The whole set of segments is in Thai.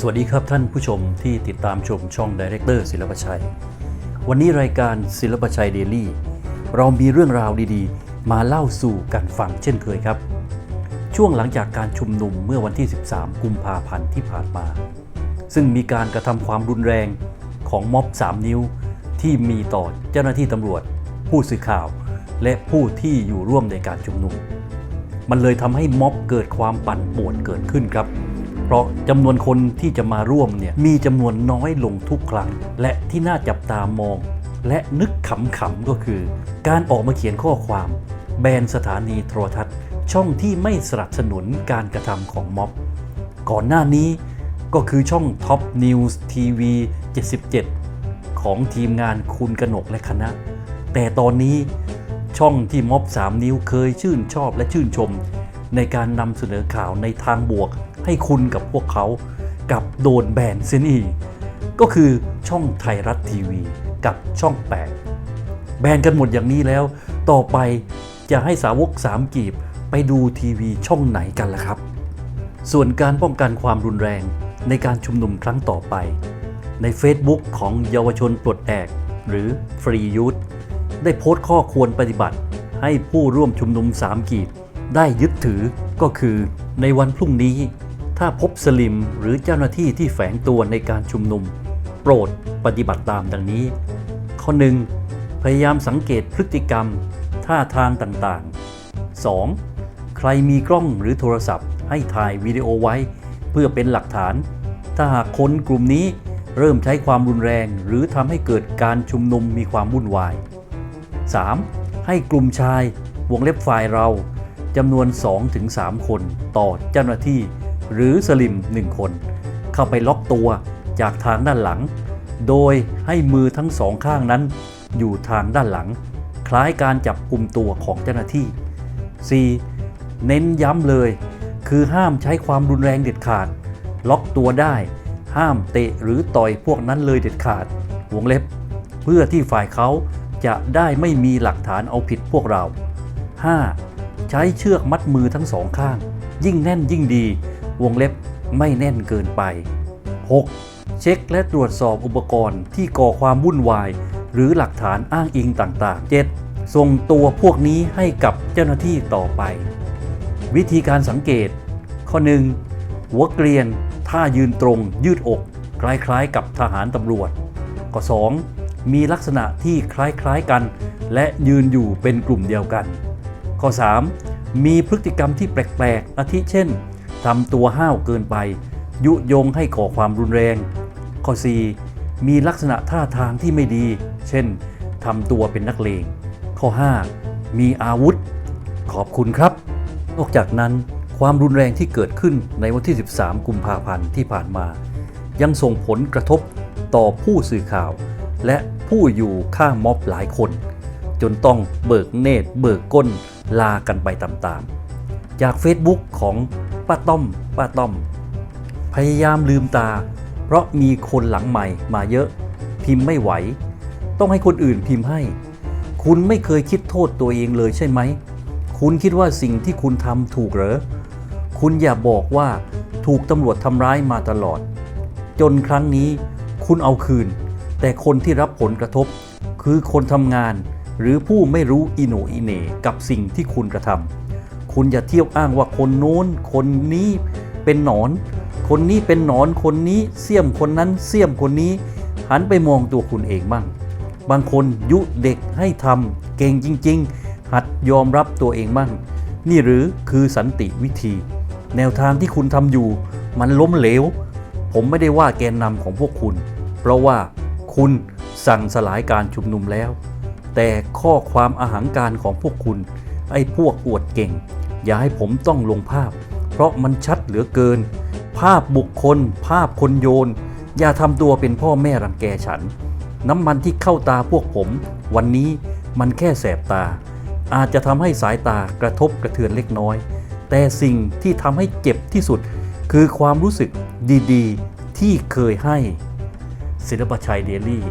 สวัสดีครับท่านผู้ชมที่ติดตามชมช่องดีเรคเตอร์ศิลปชัย วันนี้รายการศิลปชัยเดลี่ เรามีเรื่องราวดีๆ มาเล่าสู่กันฟังเช่นเคยครับ ช่วงหลังจากการชุมนุมเมื่อวันที่ 13 กุมภาพันธ์ที่ผ่านมา ซึ่งมีการกระทำความรุนแรงของม็อบ 3 นิ้ว ที่มีต่อเจ้าหน้าที่ตำรวจ ผู้สื่อข่าว และผู้ที่อยู่ร่วมในการชุมนุม มันเลยทำให้ม็อบเกิดความปั่นป่วนเกิดขึ้นครับ เพราะจำนวนคนที่จะมาร่วมเนี่ยมีจำนวนน้อยลงทุกครั้ง และที่น่าจับตามอง และนึกขำๆก็คือ การออกมาเขียนข้อความ แบนสถานีโทรทัศน์ ช่องที่ไม่สนับสนุนการกระทำของม็อบ ก่อนหน้านี้ก็คือช่อง Top News TV 77 ของทีมงานคุณกนกและคณะ แต่ตอนนี้ช่องที่ม็อบ 3 นิ้วเคยชื่นชอบและชื่นชม ในการนำเสนอข่าวในทางบวก ให้คุณกับพวกเขากับโดนแบนเสียนี่ก็คือช่องไทยรัฐทีวีกับช่อง 8 แบนกันหมดอย่างนี้แล้ว ต่อไปจะให้สาวกสามกีบไปดูทีวีช่องไหนกันล่ะครับ ส่วนการป้องกันความรุนแรงในการชุมนุมครั้งต่อไป ใน Facebook ของเยาวชนปลดแอก หรือ Free Youth ได้โพสต์ข้อควรปฏิบัติ ให้ผู้ร่วมชุมนุมสามกีบได้ยึดถือก็คือในวันพรุ่งนี้ ถ้าพบสลิมหรือเจ้าหน้าที่ที่แฝงตัวในการชุมนุม โปรดปฏิบัติตามดังนี้ ข้อ 1. พยายามสังเกตพฤติกรรม ท่าทางต่างๆ 2. ใครมีกล้องหรือโทรศัพท์ ให้ถ่ายวิดีโอไว้ เพื่อเป็นหลักฐาน ถ้าหากคนกลุ่มนี้เริ่มใช้ความรุนแรง หรือทำให้เกิดการชุมนุมมีความวุ่นวาย 3. ให้กลุ่มชายวงเล็บฝ่ายเราจำนวน 2-3 คนต่อเจ้าหน้าที่ หรือสลิม 1 คน เข้าไปล็อกตัวจากทางด้านหลัง โดยให้มือทั้งสองข้างนั้น อยู่ทางด้านหลัง คล้ายการจับกลุ่มตัวของเจ้าหน้าที่ 4. เน้นย้ำเลย คือห้ามใช้ความรุนแรงเด็ดขาด ล็อกตัวได้ ห้ามเตะหรือต่อยพวกนั้นเลยเด็ดขาดวงเล็บ เพื่อที่ฝ่ายเขาจะได้ไม่มีหลักฐานเอาผิดพวกเรา 5. ใช้เชือกมัดมือทั้งสองข้าง ยิ่งแน่นยิ่งดี วงเล็บไม่แน่นเกินไป 6. เช็คและตรวจสอบอุปกรณ์ที่ก่อความวุ่นวาย หรือหลักฐานอ้างอิงต่างๆ 7. ส่งตัวพวกนี้ให้กับเจ้าหน้าที่ต่อไป วิธีการสังเกต ข้อ 1. หัวเกรียนท่ายืนตรงยืดอก คล้ายๆ กับทหารตำรวจ ข้อ 2. มีลักษณะที่คล้ายๆกัน และยืนอยู่เป็นกลุ่มเดียวกัน ข้อ 3. มีพฤติกรรมที่แปลกๆอาทิเช่น ทำตัวห้าวเกินไป ยุยงให้ก่อความรุนแรง ข้อ 4. มีลักษณะท่าทางที่ไม่ดี เช่นทำตัวเป็นนักเลง ข้อ 5. มีอาวุธ ขอบคุณครับ นอกจากนั้นความรุนแรงที่เกิดขึ้นในวันที่ 13 กุมภาพันธ์ที่ผ่านมา ยังส่งผลกระทบต่อผู้สื่อข่าว และผู้อยู่ข้างม็อบหลายคน จนต้องเบิกเนตรเบิกก้นลากันไปตามๆ จาก Facebook ของ ป้าต้อมป้าต้อม พยายามลืมตา เพราะมีคนหลังใหม่มาเยอะ พิมพ์ไม่ไหว ต้องให้คนอื่นพิมพ์ให้ คุณไม่เคยคิดโทษตัวเองเลยใช่ไหม คุณคิดว่าสิ่งที่คุณทำถูกหรอ คุณอย่าบอกว่าถูกตำรวจทำร้ายมาตลอด จนครั้งนี้คุณเอาคืน แต่คนที่รับผลกระทบ คือคนทำงาน หรือผู้ไม่รู้อิโนอิเนกับสิ่งที่คุณกระทำ คุณอย่าเที่ยวอ้างว่าคนโน้น คนนี้เป็นหนอน คนนี้เป็นหนอนคนนี้เสี่ยมคนนั้นเสี่ยมคนนี้ หันไปมองตัวคุณเองบ้าง บางคนยุเด็กให้ทำเก่งจริง ๆ หัดยอมรับตัวเองบ้าง นี่หรือคือสันติวิธี แนวทางที่คุณทำอยู่ มันล้มเหลว ผมไม่ได้ว่าแกนนำของพวกคุณ เพราะว่าคุณสั่งสลายการชุมนุมแล้ว แต่ข้อความอาหังการของพวกคุณ ไอ้พวกอวดเก่ง อย่าให้ผมต้องลงภาพ เพราะมันชัดเหลือเกิน ภาพบุคคล ภาพคนโยน อย่าทำตัวเป็นพ่อแม่รังแกฉัน น้ำมันที่เข้าตาพวกผม วันนี้มันแค่แสบตา อาจจะทำให้สายตากระทบกระเทือนเล็กน้อย แต่สิ่งที่ทำให้เจ็บที่สุด คือความรู้สึกดีๆ ที่เคยให้ศิลปชัยเดลี่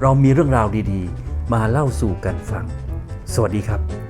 เรามีเรื่องราวดีๆ มาเล่าสู่กันฟัง สวัสดีครับ